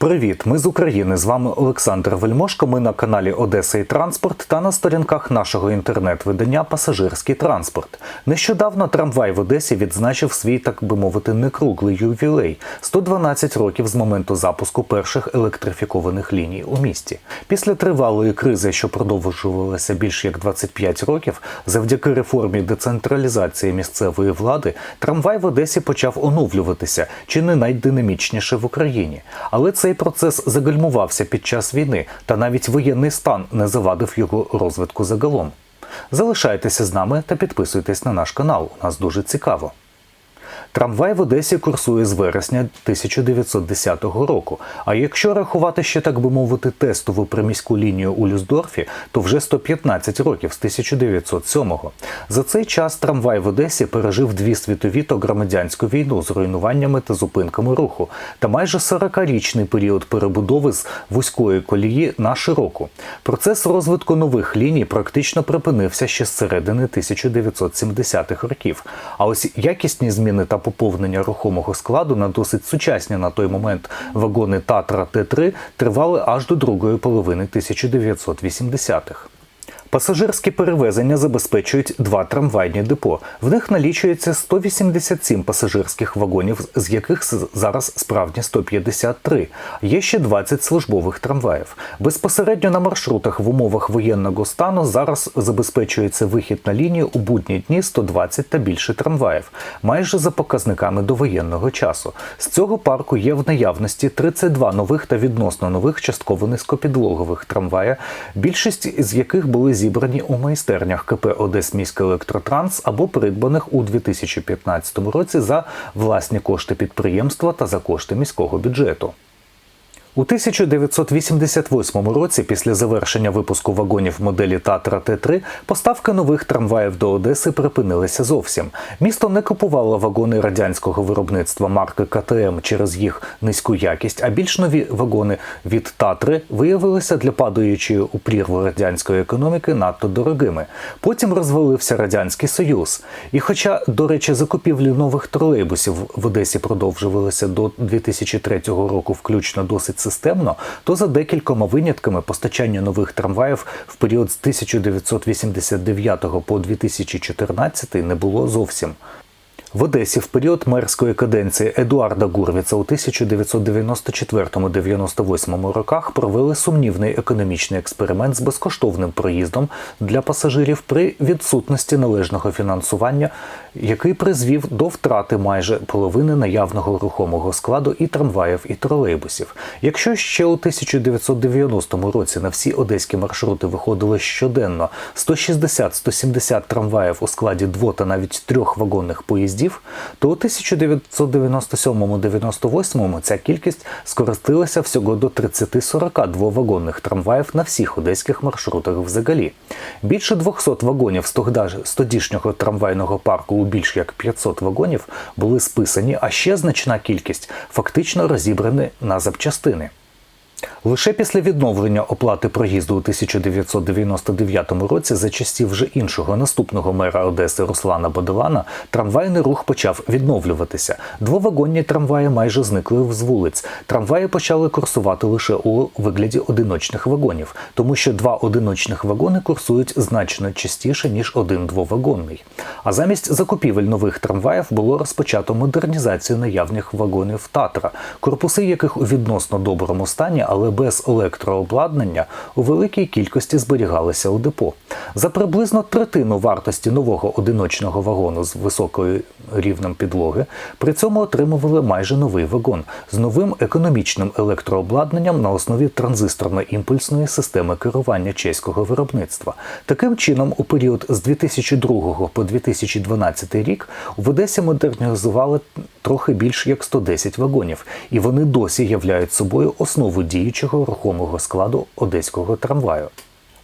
Привіт, ми з України. З вами Олександр Вельмошко. Ми на каналі Одеса і Транспорт та на сторінках нашого інтернет-видання Пасажирський транспорт. Нещодавно трамвай в Одесі відзначив свій, так би мовити, некруглий ювілей 112 років з моменту запуску перших електрифікованих ліній у місті. Після тривалої кризи, що продовжувалася більш як 25 років, завдяки реформі децентралізації місцевої влади, трамвай в Одесі почав оновлюватися, чи не найдинамічніше в Україні. Але цей процес загальмувався під час війни, та навіть воєнний стан не завадив його розвитку загалом. Залишайтеся з нами та підписуйтесь на наш канал. У нас дуже цікаво. Трамвай в Одесі курсує з вересня 1910 року. А якщо рахувати ще так би мовити тестову приміську лінію у Люсдорфі, то вже 115 років з 1907-го. За цей час трамвай в Одесі пережив дві світові та громадянську війну з руйнуваннями та зупинками руху, та майже 40-річний період перебудови з вузької колії на широку. Процес розвитку нових ліній практично припинився ще з середини 1970-х років. А ось якісні зміни та поповнення рухомого складу на досить сучасні на той момент вагони Татра Т3 тривали аж до другої половини 1980-х. Пасажирські перевезення забезпечують два трамвайні депо. В них налічується 187 пасажирських вагонів, з яких зараз справні 153. Є ще 20 службових трамваїв. Безпосередньо на маршрутах в умовах воєнного стану зараз забезпечується вихід на лінію у будні дні 120 та більше трамваїв, майже за показниками до воєнного часу. З цього парку є в наявності 32 нових та відносно нових частково низькопідлогових трамвая, більшість з яких були зібрані у майстернях КП «Одесміськелектротранс» або придбаних у 2015 році за власні кошти підприємства та за кошти міського бюджету. У 1988 році, після завершення випуску вагонів моделі Татра Т3, поставки нових трамваїв до Одеси припинилися зовсім. Місто не купувало вагони радянського виробництва марки КТМ через їх низьку якість, а більш нові вагони від Татри виявилися для падаючої у прірву радянської економіки надто дорогими. Потім розвалився радянський союз. І, хоча, до речі, закупівлі нових тролейбусів в Одесі продовжувалися до 2003 року, включно досить системно, то за декількома винятками постачання нових трамваїв в період з 1989 по 2014 не було зовсім. В Одесі в період мерської каденції Едуарда Гурвіца у 1994-98 роках провели сумнівний економічний експеримент з безкоштовним проїздом для пасажирів при відсутності належного фінансування, який призвів до втрати майже половини наявного рухомого складу і трамваїв, і тролейбусів. Якщо ще у 1990 році на всі одеські маршрути виходило щоденно 160-170 трамваїв у складі дво та навіть трьох вагонних поїздів, то у 1997-98 ця кількість скоротилася всього до 30-42 вагонних трамваїв на всіх одеських маршрутах взагалі. Більше 200 вагонів з тодішнього трамвайного парку у більш як 500 вагонів були списані, а ще значна кількість фактично розібрані на запчастини. Лише після відновлення оплати проїзду у 1999 році за часів вже іншого наступного мера Одеси Руслана Бодолана трамвайний рух почав відновлюватися. Двовагонні трамваї майже зникли з вулиць. Трамваї почали курсувати лише у вигляді одиночних вагонів, тому що два одиночних вагони курсують значно частіше ніж один двовагонний. А замість закупівель нових трамваїв було розпочато модернізацію наявних вагонів Татра, корпуси яких у відносно доброму стані, але без електрообладнання у великій кількості зберігалися у депо. За приблизно третину вартості нового одиночного вагону з високою рівнем підлоги при цьому отримували майже новий вагон з новим економічним електрообладнанням на основі транзисторно-імпульсної системи керування чеського виробництва. Таким чином, у період з 2002 по 2012 рік в Одесі модернізували трохи більш як 110 вагонів, і вони досі являють собою основу діючого рухомого складу одеського трамваю.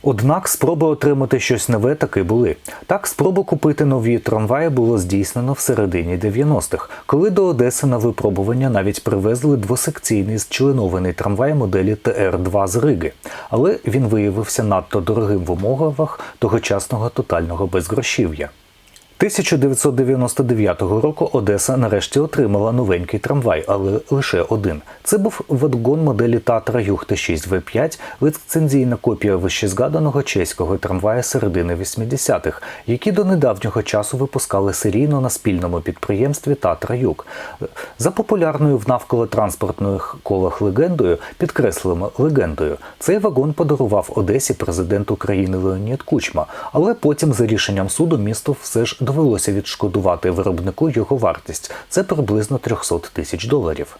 Однак спроби отримати щось нове таки були. Так, спроба купити нові трамваї було здійснено в середині 90-х, коли до Одеси на випробування навіть привезли двосекційний зчленований трамвай моделі ТР-2 з Риги. Але він виявився надто дорогим в умовах тогочасного тотального безгрошів'я. 1999 року Одеса нарешті отримала новенький трамвай, але лише один. Це був вагон моделі Татра Юг Т6 В5, лицензійна копія вищезгаданого чеського трамвая середини 80-х, які до недавнього часу випускали серійно на спільному підприємстві Татра Юг. За популярною в навколо транспортних колах легендою, підкреслимо легендою, цей вагон подарував Одесі президент України Леонід Кучма, але потім за рішенням суду місто все ж довелося відшкодувати виробнику його вартість. Це приблизно 300 тисяч доларів.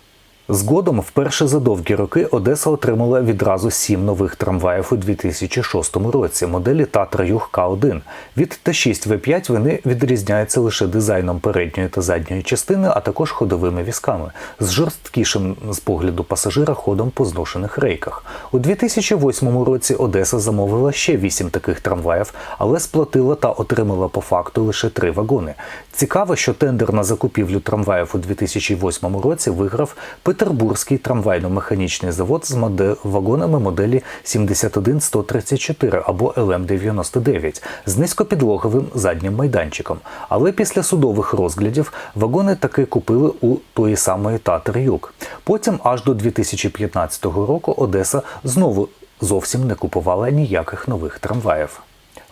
Згодом, вперше за довгі роки, Одеса отримала відразу сім нових трамваїв у 2006 році, моделі Татра Юг К1. Від Т6 В5 вони відрізняються лише дизайном передньої та задньої частини, а також ходовими візками, з жорсткішим з погляду пасажира ходом по зношених рейках. У 2008 році Одеса замовила ще вісім таких трамваїв, але сплатила та отримала по факту лише три вагони. Цікаво, що тендер на закупівлю трамваїв у 2008 році виграв Петербурзький трамвайно-механічний завод з модель... вагонами моделі 71134 або ЛМ-99 з низькопідлоговим заднім майданчиком. Але після судових розглядів вагони таки купили у тої самої Татер Юг. Потім аж до 2015 року Одеса знову зовсім не купувала ніяких нових трамваїв.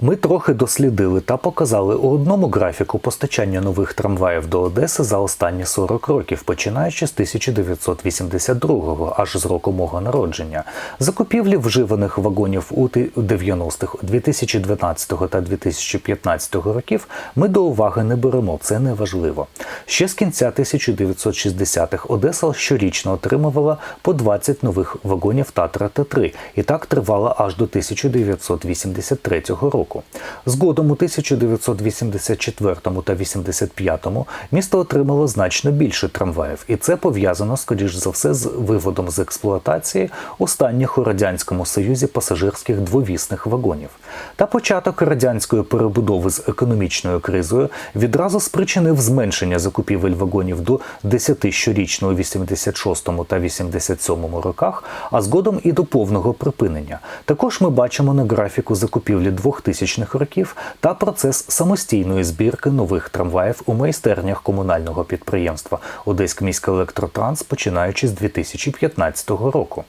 Ми трохи дослідили та показали у одному графіку постачання нових трамваїв до Одеси за останні 40 років, починаючи з 1982-го, аж з року мого народження. Закупівлі вживаних вагонів у 90-х, 2012 та 2015 років ми до уваги не беремо, це не важливо. Ще з кінця 1960-х Одеса щорічно отримувала по 20 нових вагонів Татра Т3, і так тривала аж до 1983 року року. Згодом у 1984 та 85 місто отримало значно більше трамваїв, і це пов'язано, скоріш за все, з виводом з експлуатації останніх у радянському союзі пасажирських двовісних вагонів. Та початок радянської перебудови з економічною кризою відразу спричинив зменшення закупівель вагонів до 10 щорічно у 86 та 87 роках, а згодом і до повного припинення. Також ми бачимо на графіку закупівлі 2000 2000-х років та процес самостійної збірки нових трамваїв у майстернях комунального підприємства Одеськміськелектротранс, починаючи з 2015 року.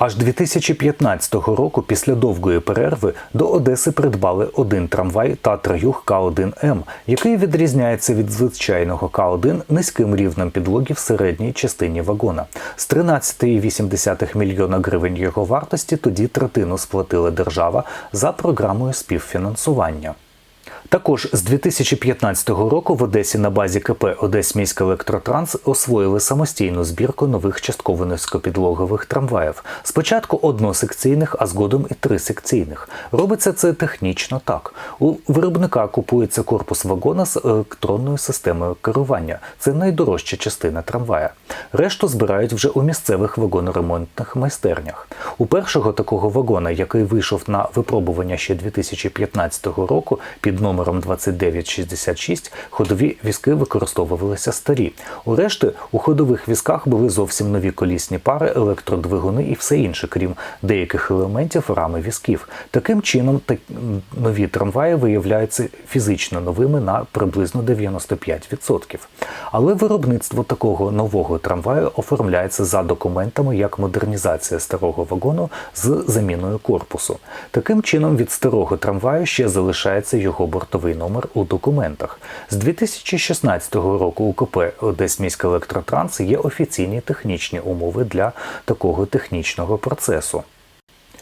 Аж 2015 року, після довгої перерви, до Одеси придбали один трамвай Татра Юг К1М, який відрізняється від звичайного К1 низьким рівнем підлоги в середній частині вагона. З 13,8 мільйона гривень його вартості тоді третину сплатила держава за програмою співфінансування. Також з 2015 року в Одесі на базі КП Одесміський електротранс освоїли самостійну збірку нових частково низькопідлогових трамваїв. Спочатку односекційних, а згодом і трисекційних. Робиться це технічно так. У виробника купується корпус вагона з електронною системою керування. Це найдорожча частина трамвая. Решту збирають вже у місцевих вагоноремонтних майстернях. У першого такого вагона, який вийшов на випробування ще 2015 року, під номером номером 2966 ходові візки використовувалися старі. У решти у ходових візках були зовсім нові колісні пари, електродвигуни і все інше, крім деяких елементів рами візків. Таким чином, так, нові трамваї виявляються фізично новими на приблизно 95%. Але виробництво такого нового трамваю оформляється за документами як модернізація старого вагону з заміною корпусу. Таким чином, від старого трамваю ще залишається його бортовий номер у документах. З 2016 року у КП Одесміський електротранс є офіційні технічні умови для такого технічного процесу.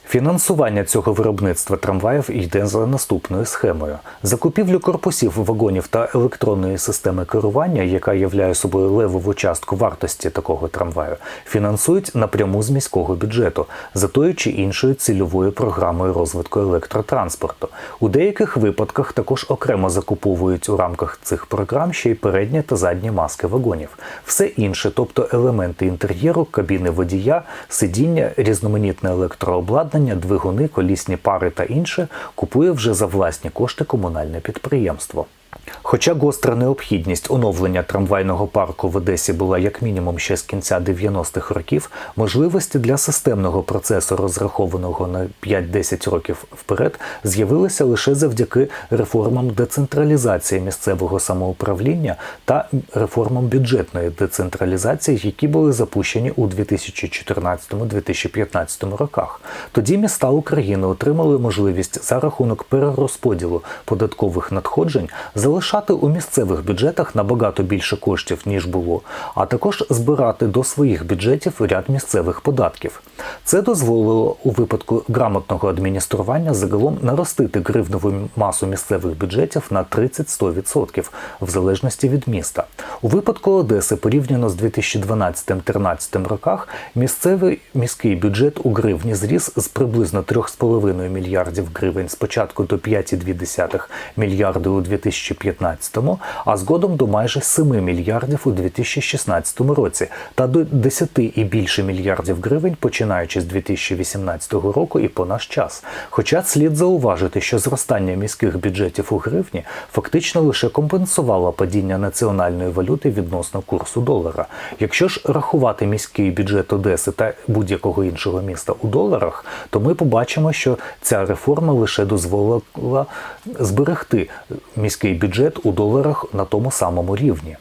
Фінансування цього виробництва трамваїв йде за наступною схемою: закупівлю корпусів вагонів та електронної системи керування, яка являє собою левову частку вартості такого трамваю, фінансують напряму з міського бюджету за тою чи іншою цільовою програмою розвитку електротранспорту. У деяких випадках також окремо закуповують у рамках цих програм ще й передні та задні маски вагонів. Все інше, тобто елементи інтер'єру, кабіни водія, сидіння, різноманітне електрообладнання обладнання, двигуни, колісні пари та інше купує вже за власні кошти комунальне підприємство. Хоча гостра необхідність оновлення трамвайного парку в Одесі була як мінімум ще з кінця 90-х років, можливості для системного процесу, розрахованого на 5-10 років вперед, з'явилися лише завдяки реформам децентралізації місцевого самоуправління та реформам бюджетної децентралізації, які були запущені у 2014-2015 роках. Тоді міста України отримали можливість за рахунок перерозподілу податкових надходжень залишати у місцевих бюджетах набагато більше коштів ніж було, а також збирати до своїх бюджетів ряд місцевих податків. Це дозволило у випадку грамотного адміністрування загалом наростити гривневу масу місцевих бюджетів на 30-100% в залежності від міста. У випадку Одеси порівняно з 2012-2013 роках місцевий міський бюджет у гривні зріс з приблизно 3,5 мільярдів гривень спочатку до 5,2 мільярди у 2015-му, а згодом до майже 7 мільярдів у 2016 році та до 10 і більше мільярдів гривень починаючи з 2018 року і по наш час. Хоча слід зауважити, що зростання міських бюджетів у гривні фактично лише компенсувало падіння національної валюти відносно курсу долара. Якщо ж рахувати міський бюджет Одеси та будь-якого іншого міста у доларах, то ми побачимо, що ця реформа лише дозволила зберегти міський бюджет у доларах на тому самому рівні.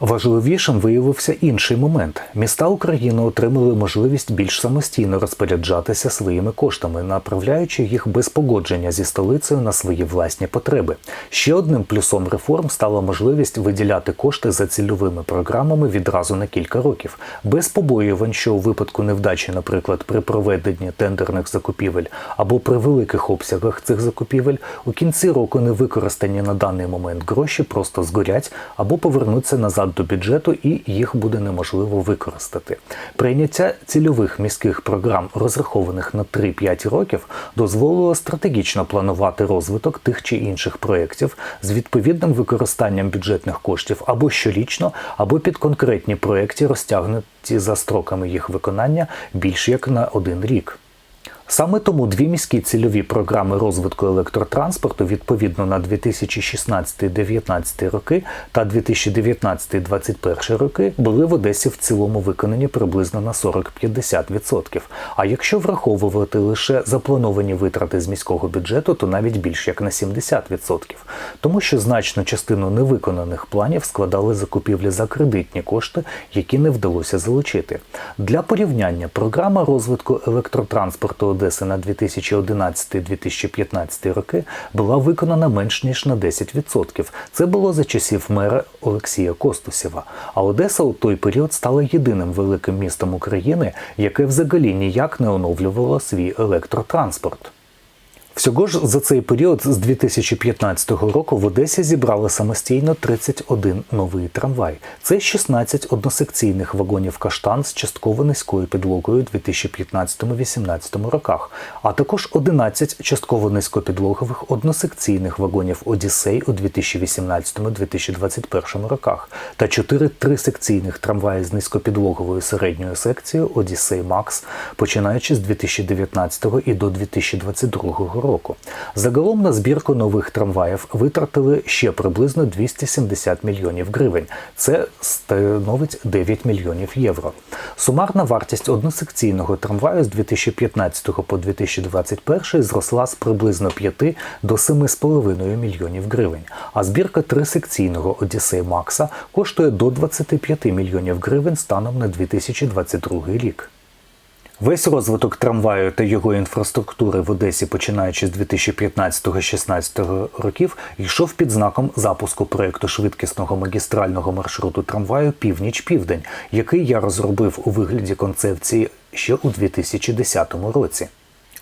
Важливішим виявився інший момент: міста України отримали можливість більш самостійно розпоряджатися своїми коштами, направляючи їх без погодження зі столицею на свої власні потреби. Ще одним плюсом реформ стала можливість виділяти кошти за цільовими програмами відразу на кілька років, без побоювань, що у випадку невдачі, наприклад, при проведенні тендерних закупівель або при великих обсягах цих закупівель, у кінці року не використані на даний момент гроші просто згорять або повернуться назад до бюджету і їх буде неможливо використати. Прийняття цільових міських програм, розрахованих на 3-5 років, дозволило стратегічно планувати розвиток тих чи інших проєктів з відповідним використанням бюджетних коштів або щорічно, або під конкретні проєкти, розтягнуті за строками їх виконання більш як на один рік. Саме тому дві міські цільові програми розвитку електротранспорту відповідно на 2016-2019 роки та 2019-2021 роки були в Одесі в цілому виконані приблизно на 40-50%. А якщо враховувати лише заплановані витрати з міського бюджету, то навіть більш як на 70%. Тому що значну частину невиконаних планів складали закупівлі за кредитні кошти, які не вдалося залучити. Для порівняння програма розвитку електротранспорту Одеси на 2011-2015 роки була виконана менш ніж на 10%. Це було за часів мера Олексія Костусєва. А Одеса у той період стала єдиним великим містом України, яке взагалі ніяк не оновлювало свій електротранспорт. Всього ж за цей період з 2015 року в Одесі зібрали самостійно 31 новий трамвай. Це 16 односекційних вагонів каштан з частково низькою підлогою у 2015-2018 роках, а також 11 частково низькопідлогових односекційних вагонів Одіссей у 2018-2021 роках та 4 трисекційних трамваї з низькопідлоговою середньою секцією Одіссей Макс, починаючи з 2019 і до 2022 року року. Загалом на збірку нових трамваїв витратили ще приблизно 270 мільйонів гривень. Це становить 9 мільйонів євро. Сумарна вартість односекційного трамваю з 2015 по 2021 зросла з приблизно 5 до 7,5 мільйонів гривень. А збірка трисекційного Одіссей Макса коштує до 25 мільйонів гривень станом на 2022 рік. Весь розвиток трамваю та його інфраструктури в Одесі, починаючи з 2015-16 років, йшов під знаком запуску проєкту швидкісного магістрального маршруту трамваю Північ-Південь, який я розробив у вигляді концепції ще у 2010 році.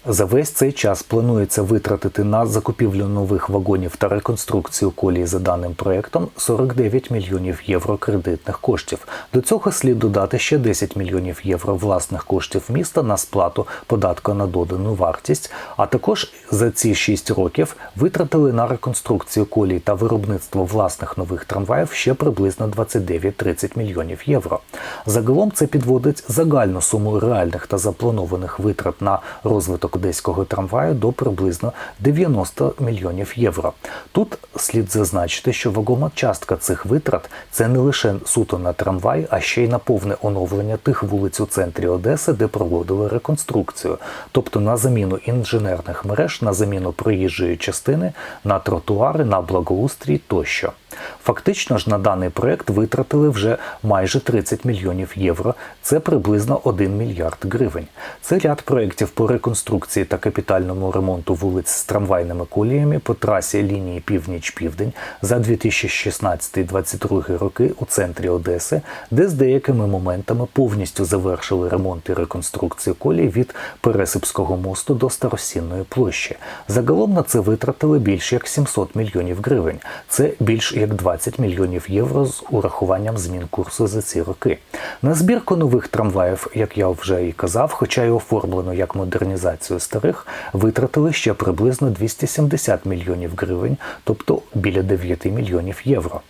За весь цей час планується витратити на закупівлю нових вагонів та реконструкцію колії за даним проєктом 49 мільйонів євро кредитних коштів. До цього слід додати ще 10 мільйонів євро власних коштів міста на сплату податку на додану вартість. А також за ці 6 років витратили на реконструкцію колій та виробництво власних нових трамваїв ще приблизно 29-30 мільйонів євро. Загалом це підводить загальну суму реальних та запланованих витрат на розвиток одеського трамваю до приблизно 90 мільйонів євро. Тут слід зазначити, що вагома частка цих витрат це не лише суто на трамвай, а ще й на повне оновлення тих вулиць у центрі Одеси, де проводили реконструкцію, тобто на заміну інженерних мереж, на заміну проїжджої частини, на тротуари, на благоустрій тощо. Фактично ж на даний проект витратили вже майже 30 мільйонів євро. Це приблизно 1 мільярд гривень. Це ряд проєктів по реконструкції та капітальному ремонту вулиць з трамвайними коліями по трасі лінії Північ-Південь за 2016-2022 роки у центрі Одеси, де з деякими моментами повністю завершили ремонт і реконструкцію колій від Пересипського мосту до Старосінної площі. Загалом на це витратили більш як 700 мільйонів гривень. Це більш як 20 мільйонів євро з урахуванням змін курсу за ці роки. На збірку нових трамваїв, як я вже і казав, хоча й оформлено як модернізацію старих, витратили ще приблизно 270 мільйонів гривень, тобто біля 9 мільйонів євро.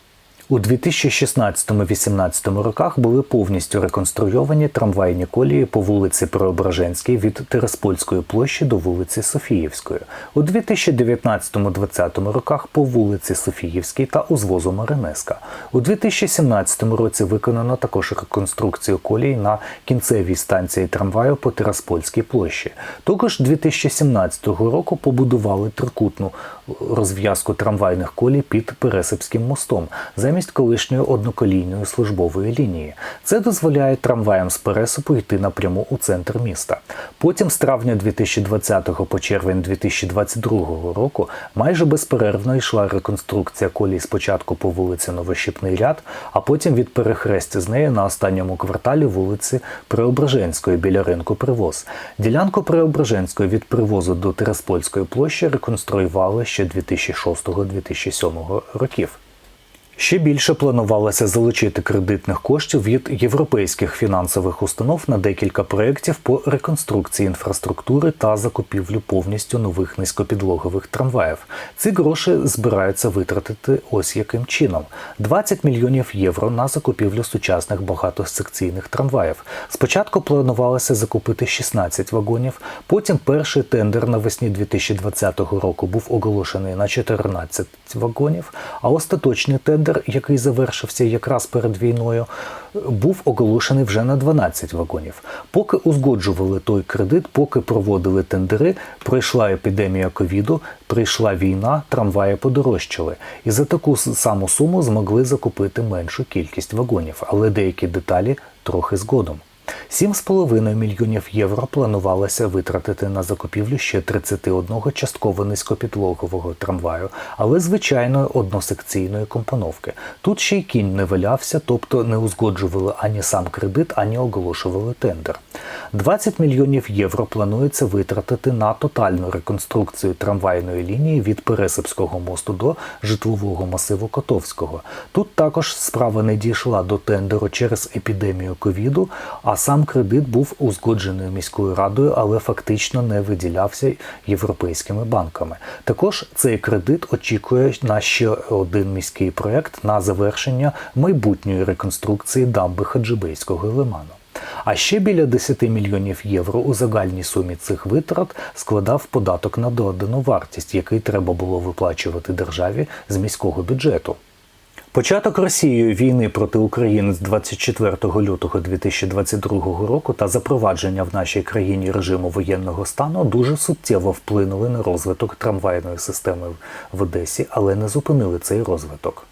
У 2016-18 роках були повністю реконструйовані трамвайні колії по вулиці Преображенській від Тереспольської площі до вулиці Софіївської. У 2019-2020 роках по вулиці Софіївській та узвозу Маринеска. У 2017 році виконано також реконструкцію колій на кінцевій станції трамваю по Тереспольській площі. Також 2017 року побудували трикутну розв'язку трамвайних колій під Пересипським мостом замість колишньої одноколійної службової лінії. Це дозволяє трамваям з Пересипу йти напряму у центр міста. Потім з травня 2020 по червень 2022 року майже безперервно йшла реконструкція колій спочатку по вулиці Новощіпний ряд, а потім від перехрестя з нею на останньому кварталі вулиці Преображенської біля ринку Привоз. Ділянку Преображенської від привозу до Тереспольської площі реконструювали ще 2006-2007 років. Ще більше планувалося залучити кредитних коштів від європейських фінансових установ на декілька проєктів по реконструкції інфраструктури та закупівлю повністю нових низькопідлогових трамваїв. Ці гроші збираються витратити ось яким чином: 20 мільйонів євро на закупівлю сучасних багатосекційних трамваїв. Спочатку планувалося закупити 16 вагонів, потім перший тендер навесні 2020 року був оголошений на 14 вагонів, а остаточний тендер тендер, який завершився якраз перед війною, був оголошений вже на 12 вагонів. Поки узгоджували той кредит, поки проводили тендери, пройшла епідемія ковіду, прийшла війна, трамваї подорожчали. І за таку саму суму змогли закупити меншу кількість вагонів, але деякі деталі трохи згодом. 7,5 мільйонів євро планувалося витратити на закупівлю ще 31 частково низькопідлогового трамваю, але звичайної односекційної компоновки. Тут ще й кінь не валявся, тобто не узгоджували ані сам кредит, ані оголошували тендер. 20 мільйонів євро планується витратити на тотальну реконструкцію трамвайної лінії від Пересипського мосту до житлового масиву Котовського. Тут також справа не дійшла до тендеру через епідемію ковіду, а сам кредит був узгоджений міською радою, але фактично не виділявся європейськими банками. Також цей кредит очікує на ще один міський проект на завершення майбутньої реконструкції дамби Хаджибейського лиману. А ще біля 10 мільйонів євро у загальній сумі цих витрат складав податок на додану вартість, який треба було виплачувати державі з міського бюджету. Початок Росією війни проти України з 24 лютого 2022 року та запровадження в нашій країні режиму воєнного стану дуже суттєво вплинули на розвиток трамвайної системи в Одесі, але не зупинили цей розвиток.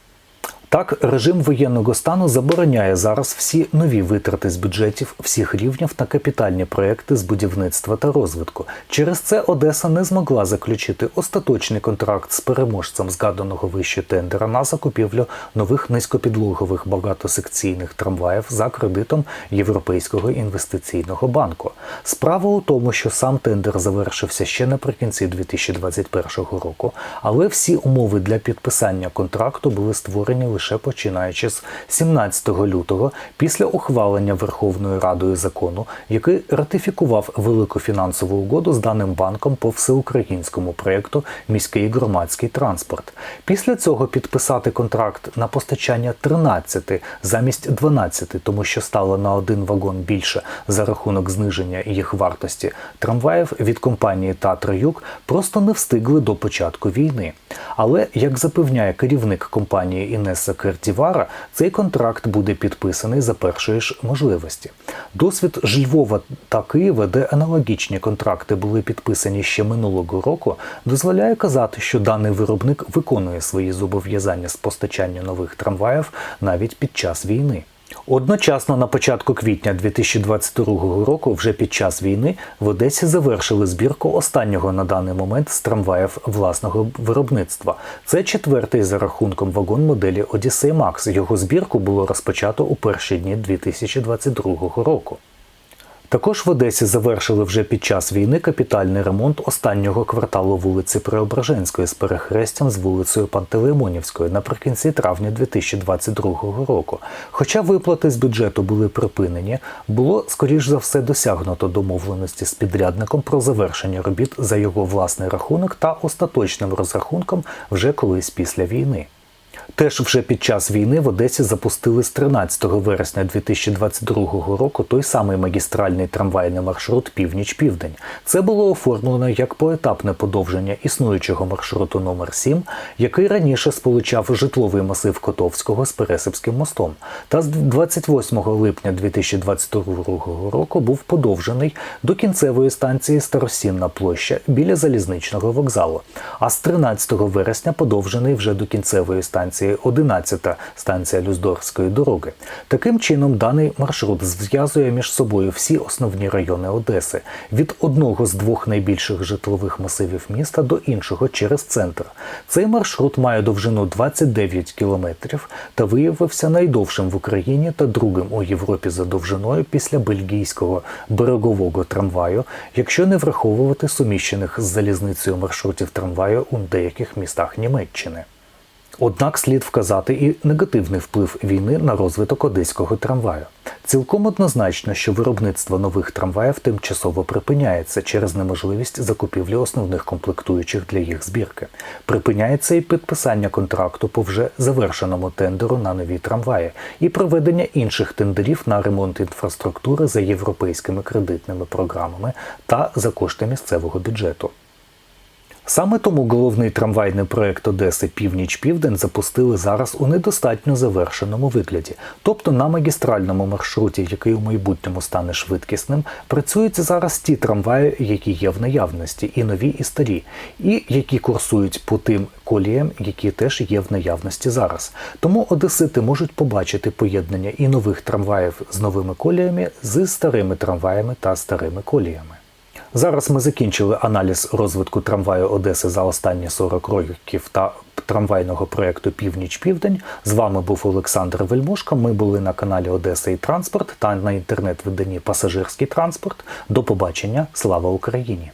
Так, режим воєнного стану забороняє зараз всі нові витрати з бюджетів всіх рівнів та капітальні проекти з будівництва та розвитку. Через це Одеса не змогла заключити остаточний контракт з переможцем згаданого вище тендера на закупівлю нових низькопідлогових багатосекційних трамваїв за кредитом Європейського інвестиційного банку. Справа у тому, що сам тендер завершився ще наприкінці 2021 року, але всі умови для підписання контракту були створені лише лише починаючи з 17 лютого після ухвалення Верховною Радою закону, який ратифікував велику фінансову угоду з даним банком по всеукраїнському проєкту Міський громадський транспорт. Після цього підписати контракт на постачання 13 замість 12, тому що стало на один вагон більше за рахунок зниження їх вартості трамваїв від компанії Татра Юг просто не встигли до початку війни. Але як запевняє керівник компанії Інеса Кертівара, цей контракт буде підписаний за першої ж можливості. Досвід ж Львова та Києва, де аналогічні контракти були підписані ще минулого року, дозволяє казати, що даний виробник виконує свої зобов'язання з постачання нових трамваїв навіть під час війни. Одночасно на початку квітня 2022 року, вже під час війни, в Одесі завершили збірку останнього на даний момент з трамваїв власного виробництва. Це четвертий за рахунком вагон моделі Одіссей Макс. Його збірку було розпочато у перші дні 2022 року. Також в Одесі завершили вже під час війни капітальний ремонт останнього кварталу вулиці Преображенської з перехрестям з вулицею Пантелеймонівської наприкінці травня 2022 року. Хоча виплати з бюджету були припинені, було скоріш за все досягнуто домовленості з підрядником про завершення робіт за його власний рахунок та остаточним розрахунком вже колись після війни. Теж вже під час війни в Одесі запустили з 13 вересня 2022 року той самий магістральний трамвайний маршрут Північ-Південь. Це було оформлено як поетапне подовження існуючого маршруту номер 7 який раніше сполучав житловий масив Котовського з Пересипським мостом. Та з 28 липня 2022 року був подовжений до кінцевої станції Старосінна площа біля залізничного вокзалу. А з 13 вересня подовжений вже до кінцевої станції 11 станція Люздорфської дороги. Таким чином, даний маршрут зв'язує між собою всі основні райони Одеси від одного з двох найбільших житлових масивів міста до іншого через центр. Цей маршрут має довжину 29 кілометрів та виявився найдовшим в Україні та другим у Європі за довжиною після бельгійського берегового трамваю, якщо не враховувати суміщених з залізницею маршрутів трамваю у деяких містах Німеччини. Однак слід вказати і негативний вплив війни на розвиток одеського трамваю. Цілком однозначно, що виробництво нових трамваїв тимчасово припиняється через неможливість закупівлі основних комплектуючих для їх збірки. Припиняється і підписання контракту по вже завершеному тендеру на нові трамваї і проведення інших тендерів на ремонт інфраструктури за європейськими кредитними програмами та за кошти місцевого бюджету. Саме тому головний трамвайний проект Одеси Північ-Південь запустили зараз у недостатньо завершеному вигляді. Тобто на магістральному маршруті, який у майбутньому стане швидкісним, працюють зараз ті трамваї, які є в наявності, і нові, і старі, і які курсують по тим коліям, які теж є в наявності зараз. Тому одесити можуть побачити поєднання і нових трамваїв з новими коліями з старими трамваями та старими коліями. Зараз ми закінчили аналіз розвитку трамваю Одеси за останні 40 років та трамвайного проєкту Північ-Південь. З вами був Олександр Вельмушка. Ми були на каналі Одеса і Транспорт та на інтернет-виданні Пасажирський транспорт. До побачення. Слава Україні!